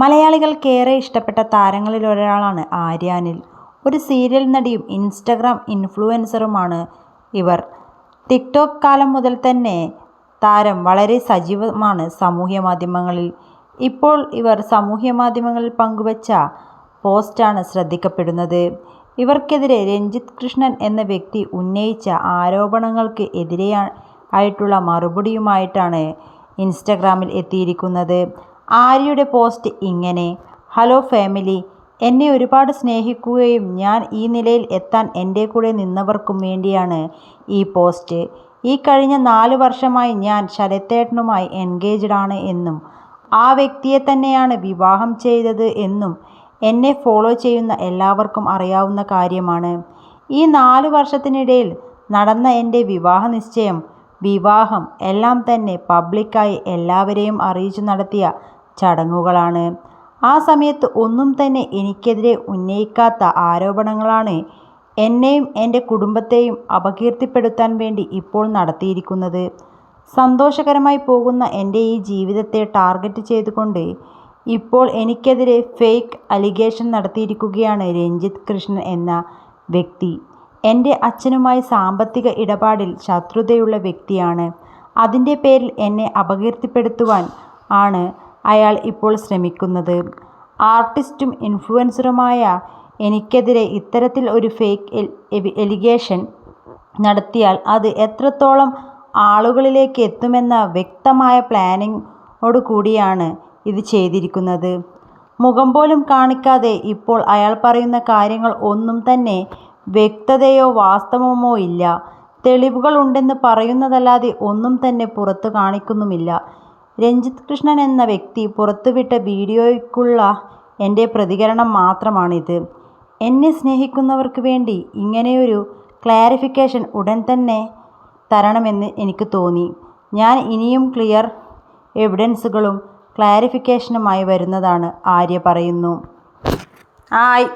മലയാളികൾക്കേറെ ഇഷ്ടപ്പെട്ട താരങ്ങളിൽ താരങ്ങളിലൊരാളാണ് ആര്യാനിൽ. ഒരു സീരിയൽ നടിയും ഇൻസ്റ്റഗ്രാം ഇൻഫ്ലുവൻസറുമാണ് ഇവർ. ടിക്ടോക്ക് കാലം മുതൽ തന്നെ താരം വളരെ സജീവമാണ് സാമൂഹ്യ മാധ്യമങ്ങളിൽ ഇപ്പോൾ ഇവർ സാമൂഹ്യ മാധ്യമങ്ങളിൽ പങ്കുവച്ച പോസ്റ്റാണ് ശ്രദ്ധിക്കപ്പെടുന്നത്. ഇവർക്കെതിരെ രഞ്ജിത്ത് കൃഷ്ണൻ എന്ന വ്യക്തി ഉന്നയിച്ച ആരോപണങ്ങൾക്ക് എതിരായിട്ടുള്ള മറുപടിയുമായിട്ടാണ് ഇൻസ്റ്റഗ്രാമിൽ എത്തിയിരിക്കുന്നത്. ആര്യയുടെ പോസ്റ്റ് ഇങ്ങനെ. Hello family. എന്നെ ഒരുപാട് സ്നേഹിക്കുകയും ഞാൻ ഈ നിലയിൽ എത്താൻ എന്റെ കൂടെ നിന്നവർക്കും വേണ്ടിയാണ് ഈ പോസ്റ്റ്. ഈ കഴിഞ്ഞ നാല് വർഷമായി ഞാൻ ശരത്തേട്ടനുമായി എൻഗേജ്ഡ് ആണ് എന്നും ആ വ്യക്തിയെ തന്നെയാണ് വിവാഹം ചെയ്തത് എന്നും എന്നെ ഫോളോ ചെയ്യുന്ന എല്ലാവർക്കും അറിയാവുന്ന കാര്യമാണ്. ഈ നാല് വർഷത്തിനിടയിൽ നടന്ന എന്റെ വിവാഹ നിശ്ചയം, വിവാഹം എല്ലാം തന്നെ പബ്ലിക്കായി എല്ലാവരെയും അറിയിച്ചു നടത്തിയ ചടങ്ങുകളാണ്. ആ സമയത്ത് ഒന്നും തന്നെ എനിക്കെതിരെ ഉന്നയിക്കാത്ത ആരോപണങ്ങളാണ് എന്നെയും എന്റെ കുടുംബത്തെയും അപകീർത്തിപ്പെടുത്താൻ വേണ്ടി ഇപ്പോൾ നടത്തിയിരിക്കുന്നത്. സന്തോഷകരമായി പോകുന്ന എന്റെ ഈ ജീവിതത്തെ ടാർഗറ്റ് ചെയ്തുകൊണ്ട് ഇപ്പോൾ എനിക്കെതിരെ ഫേക്ക് അലിഗേഷൻ നടത്തിയിരിക്കുകയാണ് രഞ്ജിത്ത് കൃഷ്ണൻ എന്ന വ്യക്തി. എന്റെ അച്ഛനുമായി സാമ്പത്തിക ഇടപാടിൽ ശത്രുതയുള്ള വ്യക്തിയാണ്. അതിന്റെ പേരിൽ എന്നെ അപകീർത്തിപ്പെടുത്തുവാൻ ആണ് അയാൾ ഇപ്പോൾ ശ്രമിക്കുന്നത്. ആർട്ടിസ്റ്റും ഇൻഫ്ലുവൻസറുമായ എനിക്കെതിരെ ഇത്തരത്തിൽ ഒരു ഫേക്ക് എലിഗേഷൻ നടത്തിയാൽ അത് എത്രത്തോളം ആളുകളിലേക്ക് എത്തുമെന്ന വ്യക്തമായ പ്ലാനിങ്ങോട് കൂടിയാണ് ഇത് ചെയ്തിരിക്കുന്നത്. മുഖം പോലും കാണിക്കാതെ ഇപ്പോൾ അയാൾ പറയുന്ന കാര്യങ്ങൾ ഒന്നും തന്നെ വ്യക്തതയോ വാസ്തവമോ ഇല്ല. തെളിവുകൾ ഉണ്ടെന്ന് പറയുന്നതല്ലാതെ ഒന്നും തന്നെ പുറത്തു കാണിക്കുന്നുമില്ല. രഞ്ജിത്ത് കൃഷ്ണൻ എന്ന വ്യക്തി പുറത്തുവിട്ട വീഡിയോയ്ക്കുള്ള എന്റെ പ്രതികരണം മാത്രമാണിത്. എന്നെ സ്നേഹിക്കുന്നവർക്ക് വേണ്ടി ഇങ്ങനെയൊരു ക്ലാരിഫിക്കേഷൻ ഉടൻ തന്നെ തരണമെന്ന് എനിക്ക് തോന്നി. ഞാൻ ഇനിയും ക്ലിയർ എവിഡൻസുകളും ക്ലാരിഫിക്കേഷനുമായി വരുന്നതാണ് ആര്യ പറയുന്നു. ഹായ്